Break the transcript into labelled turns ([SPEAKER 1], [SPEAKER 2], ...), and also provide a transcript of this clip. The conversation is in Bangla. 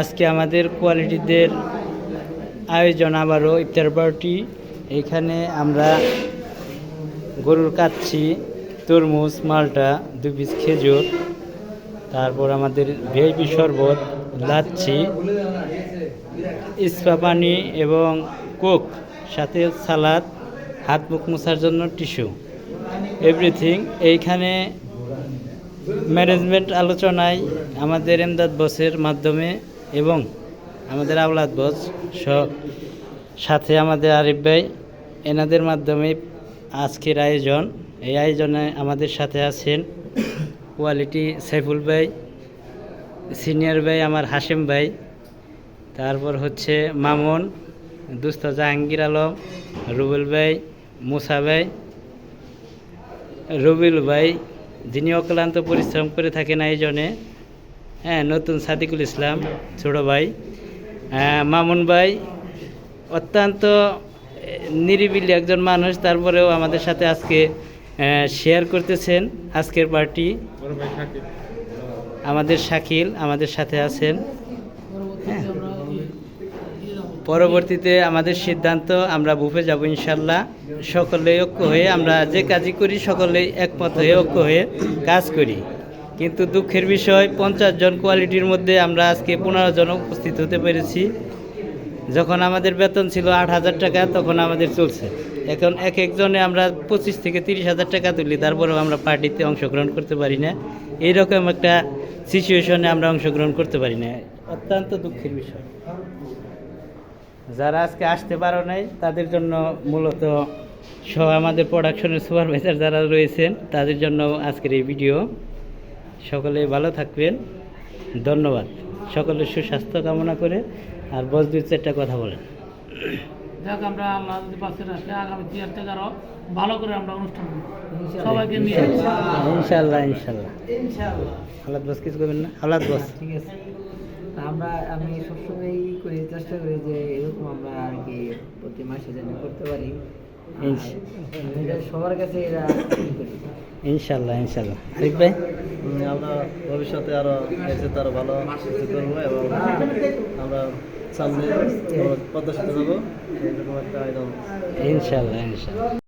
[SPEAKER 1] আজকে আমাদের কোয়ালিটিদের আয়োজন আবারও ইফতার পার্টি। এখানে আমরা গরুর কাচ্ছি, তরমুজ, মালটা দু পিস খেজুর, তারপর আমাদের ভিআইপি শরবত, লাচ্ছি, ইস্পা পানি এবং কোক, সাথে সালাদ, হাত মুখ মোছার জন্য টিস্যু। এভরিথিং। এইখানে ম্যানেজমেন্ট আলোচনায় আমাদের এমদাদ বসের মাধ্যমে এবং আমাদের আওলাদ বস সাথে আমাদের আরিফ ভাই, এনাদের মাধ্যমে আজকের আয়োজন। এই আয়োজনে আমাদের সাথে আছেন কোয়ালিটি সাইফুল ভাই, সিনিয়র ভাই আমার হাসিম ভাই, তারপর হচ্ছে মামুন দুস্ত জাহাঙ্গীর আলম, রুবেল ভাই, মুসা ভাই রবিউল ভাই যিনি অক্লান্ত পরিশ্রম করে থাকেন আয়োজনে হ্যাঁ নতুন সাদিকুল ইসলাম ছোট ভাই আহ, মামুন ভাই অত্যন্ত নিরিবিলি একজন মানুষ তারপরেও আমাদের সাথে আজকে শেয়ার করতেছেন আজকের পার্টি আমাদের শাকিল আমাদের সাথে আছেন। হ্যাঁ। পরবর্তীতে আমাদের সিদ্ধান্ত, আমরা বুফে যাব ইনশাল্লাহ। সকলে ঐক্য হয়ে আমরা যে কাজই করি সকলেই একমত হয়ে ঐক্য হয়ে কাজ করি। কিন্তু দুঃখের বিষয়, পঞ্চাশ জন কোয়ালিটির মধ্যে আমরা আজকে পনেরো জন উপস্থিত হতে পেরেছি। যখন আমাদের বেতন ছিল আট হাজার টাকা, তখন আমাদের চলছে। এখন এক একজনে আমরা পঁচিশ থেকে তিরিশ হাজার টাকা তুলি, তারপরেও আমরা পার্টিতে অংশগ্রহণ করতে পারি না। এইরকম একটা সিচুয়েশনে আমরা অংশগ্রহণ করতে পারি না। অত্যন্ত দুঃখের বিষয়। যারা আজকে আসতে পারো নাই তাদের জন্য মূলত সহ আমাদের প্রোডাকশনের সুপারভাইজার যারা রয়েছেন তাদের জন্য আজকের এই ভিডিও সকলে ভালো থাকবেন। ধন্যবাদ। সকলের সুস্বাস্থ্য কামনা করে আর বস দুই চারটা কথা বলেন।
[SPEAKER 2] যাক আমরা আল্লাহ যদি পাশে রাখে আগামী থেকে আরও ভালো করে আমরা অনুষ্ঠান সবাইকে নিয়ে।
[SPEAKER 1] ইনশাল্লাহ ইনশাল্লাহ। আল্লাহ বস কিছু করবেন না? আল্লাহ বস।
[SPEAKER 3] ঠিক আছে। আমরা আমি সবসময়ই করি চেষ্টা করি যে এরকম আমরা আর কি প্রতি মাসে যেন করতে পারি। সবার কাছে এরা
[SPEAKER 1] ইনশাল্লাহ ইনশাল্লাহ। আরিফ ভাই?
[SPEAKER 4] আমরা ভবিষ্যতে আরও এসে আরও ভালো কিছু করব এবং আমরা সামনে পদ্মা সেতু যাব। এরকম একটা একদম
[SPEAKER 1] ইনশাল্লাহ ইনশাল্লাহ।